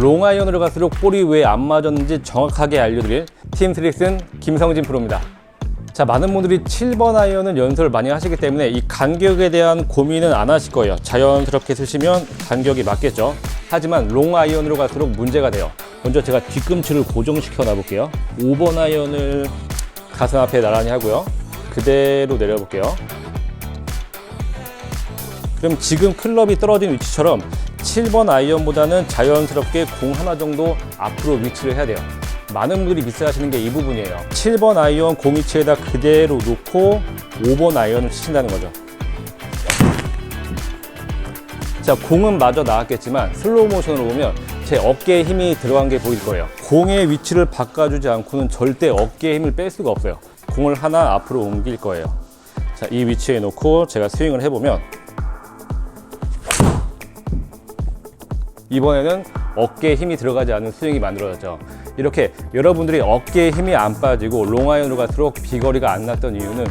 롱아이언으로 갈수록 볼이 왜 안 맞았는지 정확하게 알려드릴 팀 스릭슨 김성진 프로입니다. 자, 많은 분들이 7번 아이언은 연습을 많이 하시기 때문에 이 간격에 대한 고민은 안 하실 거예요. 자연스럽게 쓰시면 간격이 맞겠죠. 하지만 롱 아이언으로 갈수록 문제가 돼요. 먼저 제가 뒤꿈치를 고정시켜 놔볼게요. 5번 아이언을 가슴 앞에 나란히 하고요. 그대로 내려볼게요. 그럼 지금 클럽이 떨어진 위치처럼 7번 아이언보다는 자연스럽게 공 하나 정도 앞으로 위치를 해야 돼요. 많은 분들이 미스하시는 게 이 부분이에요. 7번 아이언 공 위치에다 그대로 놓고 5번 아이언을 치신다는 거죠. 자, 공은 마저 나왔겠지만 슬로우 모션으로 보면 제 어깨에 힘이 들어간 게 보일 거예요. 공의 위치를 바꿔주지 않고는 절대 어깨에 힘을 뺄 수가 없어요. 공을 하나 앞으로 옮길 거예요. 자, 이 위치에 놓고 제가 스윙을 해보면 이번에는 어깨에 힘이 들어가지 않은 스윙이 만들어졌죠. 이렇게 여러분들이 어깨에 힘이 안 빠지고 롱아이언으로 갈수록 비거리가 안 났던 이유는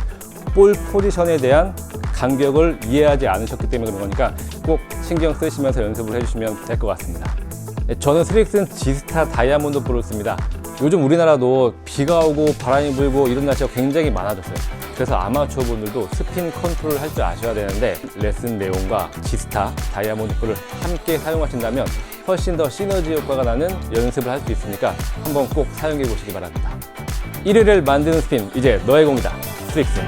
볼 포지션에 대한 간격을 이해하지 않으셨기 때문에 그런 거니까 꼭 신경 쓰시면서 연습을 해주시면 될 것 같습니다. 네, 저는 스릭슨 지스타 다이아몬드 볼을 씁니다. 요즘 우리나라도 비가 오고 바람이 불고 이런 날씨가 굉장히 많아졌어요. 그래서 아마추어 분들도 스핀 컨트롤 할줄 아셔야 되는데 레슨 내용과 지스타 다이아몬드 볼을 함께 사용하신다면 훨씬 더 시너지 효과가 나는 연습을 할 수 있으니까 한번 꼭 사용해 보시기 바랍니다. 1위를 만드는 스핀 이제 너의 공이다. 스릭슨.